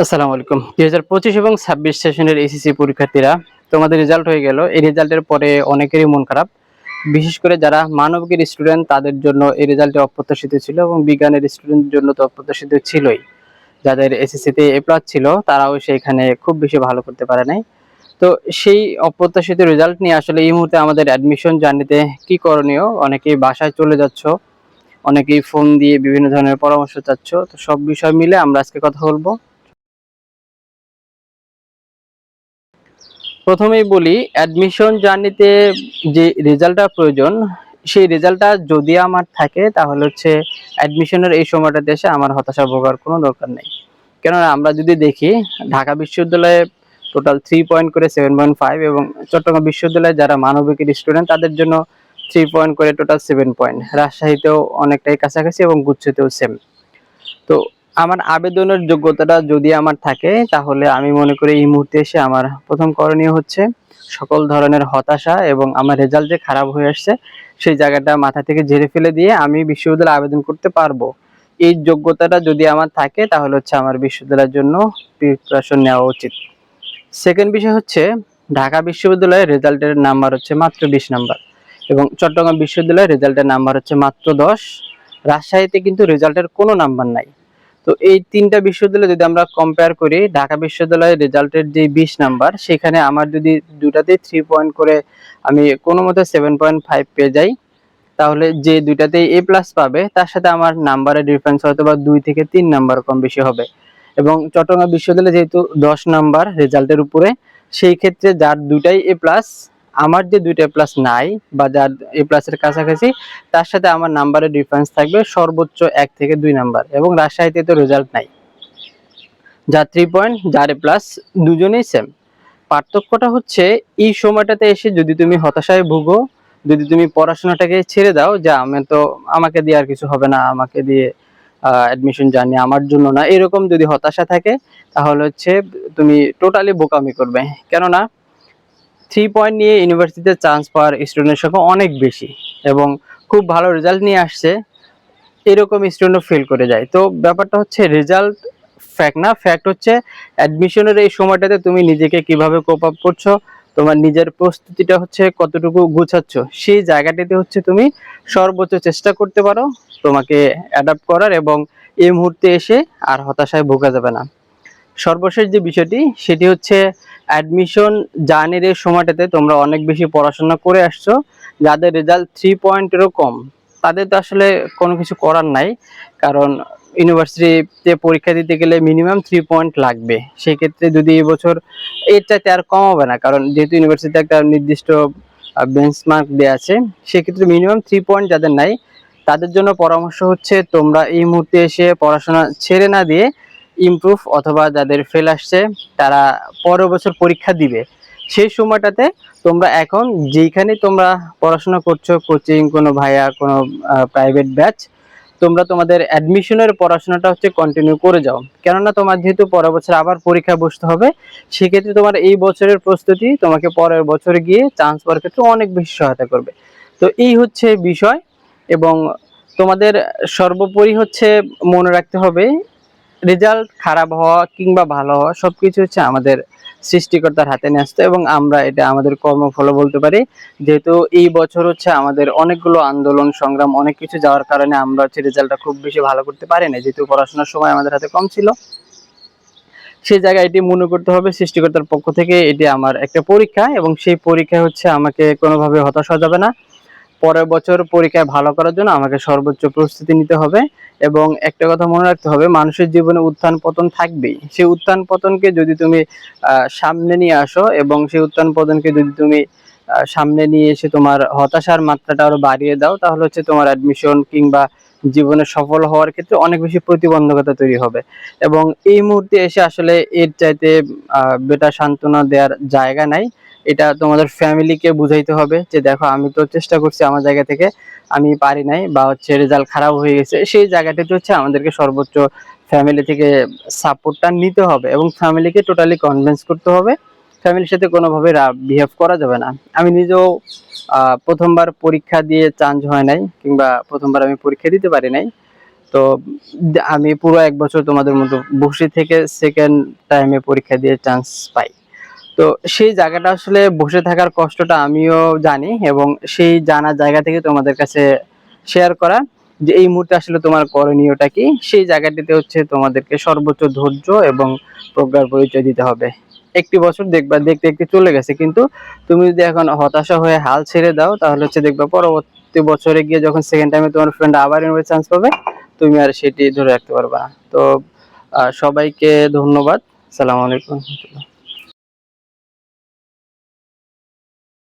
আসসালামু আলাইকুম। দুই হাজার পঁচিশ এবং ছাব্বিশ সেশনের এসিসি পরীক্ষার্থীরা, তোমাদের রেজাল্ট হয়ে গেল। এই রেজাল্টের পরে অনেকেরই মন খারাপ। বিশেষ করে যারা মানবিকের স্টুডেন্ট তাদের জন্য এই রেজাল্টে অপ্রত্যাশিত ছিল এবং বিজ্ঞানের স্টুডেন্টের জন্য তো অপ্রত্যাশিত ছিলই। যাদের এসএসসিতে এ প্লাস ছিল, তারাও সেখানে খুব বেশি ভালো করতে পারে নাই। তো সেই অপ্রত্যাশিত রেজাল্ট নিয়ে আসলে এই মুহূর্তে আমাদের অ্যাডমিশন জার্নিতে কি করণীয়? অনেকেই বাসায় চলে যাচ্ছ, অনেকেই ফোন দিয়ে বিভিন্ন ধরনের পরামর্শ চাচ্ছ। তো সব বিষয় মিলে আমরা আজকে কথা বলব। প্রথমেই বলি অ্যাডমিশন জার্নিতে যে রেজাল্টটা প্রয়োজন, সেই রেজাল্টটা যদি আমার থাকে, তাহলে হচ্ছে অ্যাডমিশনের এই সময়টাতে এসে আমার হতাশা ভোগার কোনো দরকার নেই। কেননা আমরা যদি দেখি, ঢাকা বিশ্ববিদ্যালয়ে টোটাল থ্রি পয়েন্ট করে সেভেন পয়েন্ট ফাইভ এবং চট্টগ্রাম বিশ্ববিদ্যালয়ে যারা মানবিকের স্টুডেন্ট তাদের জন্য থ্রি পয়েন্ট করে টোটাল সেভেন পয়েন্ট রাজশাহীতেও অনেকটাই কাছাকাছি এবং গুচ্ছতেও সেম তো আমার আবেদনের যোগ্যতাটা যদি আমার থাকে, তাহলে আমি মনে করি এই মুহূর্তে এসে আমার প্রথম করণীয় হচ্ছে সকল ধরনের হতাশা এবং আমার রেজাল্ট যে খারাপ হয়ে আসছে, সেই জায়গাটা মাথা থেকে ঝেড়ে ফেলে দিয়ে আমি বিশ্ববিদ্যালয়ে আবেদন করতে পারব। এই যোগ্যতাটা যদি আমার থাকে, তাহলে হচ্ছে আমার বিশ্ববিদ্যালয়ের জন্য প্রিপারেশন নেওয়া উচিত। সেকেন্ড বিষয় হচ্ছে, ঢাকা বিশ্ববিদ্যালয়ের রেজাল্টের নাম্বার হচ্ছে মাত্র বিশ নাম্বার এবং চট্টগ্রাম বিশ্ববিদ্যালয়ের রেজাল্টের নাম্বার হচ্ছে মাত্র দশ। রাজশাহীতে কিন্তু রেজাল্টের কোনো নাম্বার নাই। তো এই তিনটা বিশ্ববিদ্যালয় যদি আমরা কম্পেয়ার করি, ঢাকা বিশ্ববিদ্যালয়ের রেজাল্টের যে বিশ নাম্বার সেখানে আমার যদি দুটাতেই থ্রি পয়েন্ট করে আমি কোনো মতে সেভেন পয়েন্ট ফাইভ পেয়ে যাই, তাহলে যে দুইটাতেই এ প্লাস পাবে, তার সাথে আমার নাম্বারের ডিফারেন্স হয়তো বা দুই থেকে তিন নাম্বার কম বেশি হবে। এবং চট্টগ্রাম বিশ্ববিদ্যালয়ে যেহেতু দশ নাম্বার রেজাল্টের উপরে, সেই ক্ষেত্রে যার দুটাই এ প্লাস আমার যে দুইটা প্লাস নাই বা যার এ প্লাসের কাছাকাছি, তার সাথে আমার নাম্বারের ডিফারেন্স থাকবে সর্বোচ্চ এক থেকে দুই নাম্বার এবং রাজশাহীতে তো রেজাল্ট নাই। যার থ্রি পয়েন্ট যার এ প্লাস দুজনেই সেম পার্থক্যটা হচ্ছে এই সময়টাতে এসে যদি তুমি হতাশায় ভুগো, যদি তুমি পড়াশোনাটাকে ছেড়ে দাও, যে আমি তো আমাকে দিয়ে আর কিছু হবে না, আমাকে দিয়ে অ্যাডমিশন জানি আমার জন্য না, এরকম যদি হতাশা থাকে, তাহলে হচ্ছে তুমি টোটালি বোকামি করবে। কেননা থ্রি পয়েন্ট নিয়ে ইউনিভার্সিটিতে চান্স পাওয়ার স্টুডেন্টের সংখ্যা অনেক বেশি এবং খুব ভালো রেজাল্ট নিয়ে আসছে। এরকম স্টুডেন্টও ফেল করে যায়। তো ব্যাপারটা হচ্ছে রেজাল্ট ফ্যাক্ট না ফ্যাক্ট হচ্ছে অ্যাডমিশনের এই সময়টাতে তুমি নিজেকে কীভাবে কোপ আপ করছ, তোমার নিজের প্রস্তুতিটা হচ্ছে কতটুকু গুছাচ্ছ, সেই জায়গাটিতে হচ্ছে তুমি সর্বোচ্চ চেষ্টা করতে পারো তোমাকে অ্যাডাপ্ট করার এবং এই মুহূর্তে এসে আর হতাশায় ভোগা যাবে না। সর্বশেষ যে বিষয়টি, সেটি হচ্ছে অ্যাডমিশন জার্নির এই সময়টাতে তোমরা অনেক বেশি পড়াশোনা করে আসছো, যাদের রেজাল্ট থ্রি পয়েন্টেরও কম। তাদের তো আসলে কোনো কিছু করার নাই, কারণ ইউনিভার্সিটিতে পরীক্ষা দিতে গেলে মিনিমাম থ্রি পয়েন্ট লাগবে। সেক্ষেত্রে যদি এবছর এর চাইতে আর কম হবে না, কারণ যেহেতু ইউনিভার্সিটিতে একটা নির্দিষ্ট বেঞ্চমার্ক দেওয়া আছে, সেক্ষেত্রে মিনিমাম থ্রি পয়েন্ট যাদের নাই, তাদের জন্য পরামর্শ হচ্ছে তোমরা এই মুহূর্তে এসে পড়াশোনা ছেড়ে না দিয়ে ইমপ্রুভ অথবা যাদের ফেল আসছে, তারা পরের বছর পরীক্ষা দিবে। সেই সময়টাতে তোমরা এখন যেইখানে তোমরা পড়াশোনা করছ কোচিং কোনো ভাইয়া, কোনো প্রাইভেট ব্যাচ তোমরা তোমাদের অ্যাডমিশনের পড়াশোনাটা হচ্ছে কন্টিনিউ করে যাও। কেননা তোমার যেহেতু পরের বছর আবার পরীক্ষা বসতে হবে, সেক্ষেত্রে তোমার এই বছরের প্রস্তুতি তোমাকে পরের বছর গিয়ে চান্স পাওয়ার ক্ষেত্রে অনেক বেশি সহায়তা করবে। তো এই হচ্ছে বিষয় এবং তোমাদের সর্বোপরি হচ্ছে মনে রাখতে হবে রেজাল্ট খারাপ হওয়া কিংবা ভালো হওয়া সবকিছু হচ্ছে আমাদের সৃষ্টিকর্তার হাতে ন্যস্ত এবং আমরা এটা আমাদের কর্মফল বলতে পারি। যেহেতু এই বছর হচ্ছে আমাদের অনেকগুলো আন্দোলন, সংগ্রাম অনেক কিছু যাওয়ার কারণে আমরা হচ্ছে রেজাল্টটা খুব বেশি ভালো করতে পারি না যেহেতু পড়াশোনার সময় আমাদের হাতে কম ছিল, সেই জায়গায় এটি মনে করতে হবে সৃষ্টিকর্তার পক্ষ থেকে এটি আমার একটা পরীক্ষা এবং সেই পরীক্ষা হচ্ছে আমাকে কোনোভাবে হতাশ হওয়া যাবে না। পরের বছর পরীক্ষায় ভালো করার জন্য আমাকে সর্বোচ্চ প্রস্তুতি নিতে হবে এবং একটা কথা মনে রাখতে হবে, মানুষের জীবনে উত্থান পতন থাকবেই। সেই উত্থান পতনকে যদি তুমি সামনে নিয়ে আসো এবং সেই উত্থান পতনকে যদি তুমি সামনে নিয়ে এসে তোমার হতাশার মাত্রাটা আরও বাড়িয়ে দাও, তাহলে হচ্ছে তোমার অ্যাডমিশন কিংবা জীবনে সফল হওয়ার ক্ষেত্রে অনেক বেশি প্রতিবন্ধকতা তৈরি হবে। এবং এই মুহূর্তে এসে আসলে এর চাইতে বেটার সান্ত্বনা দেওয়ার জায়গা নাই। এটা তোমাদের ফ্যামিলিকে বুঝাইতে হবে যে, দেখো, আমি তো চেষ্টা করছি আমার জায়গা থেকে, আমি পারি নাই বা হচ্ছে রেজাল্ট খারাপ হয়ে গেছে। সেই জায়গাটাতে হচ্ছে আমাদেরকে সর্বোচ্চ ফ্যামিলি থেকে সাপোর্টটা নিতে হবে এবং ফ্যামিলিকে টোটালি কনভিন্স করতে হবে। ফ্যামিলির সাথে কোনোভাবে বিহেভ করা যাবে না। আমি নিজেও প্রথমবার পরীক্ষা দিয়ে চান্স হয় নাই, কিংবা প্রথমবার আমি পরীক্ষা দিতে পারি নাই। তো আমি পুরো এক বছর তোমাদের মতো বসে থেকে সেকেন্ড টাইমে পরীক্ষা দিয়ে চান্স পাই। তো সেই জায়গাটা আসলে বসে থাকার কষ্টটা আমিও জানি, এবং সেই জানা জায়গা থেকে তোমাদের কাছে শেয়ার করা যে এই মুহূর্তে আসলে তোমার করণীয়টা কি, সেই জায়গাটিতে হচ্ছে তোমাদেরকে সর্বোচ্চ ধৈর্য এবং প্রজ্ঞার পরিচয় দিতে হবে। একটি বছর দেখবা, দেখতে দেখতে চলে গেছে। কিন্তু তুমি যদি এখন হতাশা হয়ে হাল ছেড়ে দাও, তাহলে হচ্ছে দেখবা পরবর্তী বছরে গিয়ে যখন সেকেন্ড টাইমে তোমার ফ্রেন্ড আবার ইউনিভার্সিটি চান্স পাবে, তুমি আর সেটি ধরে রাখতে পারবা তো সবাইকে ধন্যবাদ। সালাম আলাইকুম।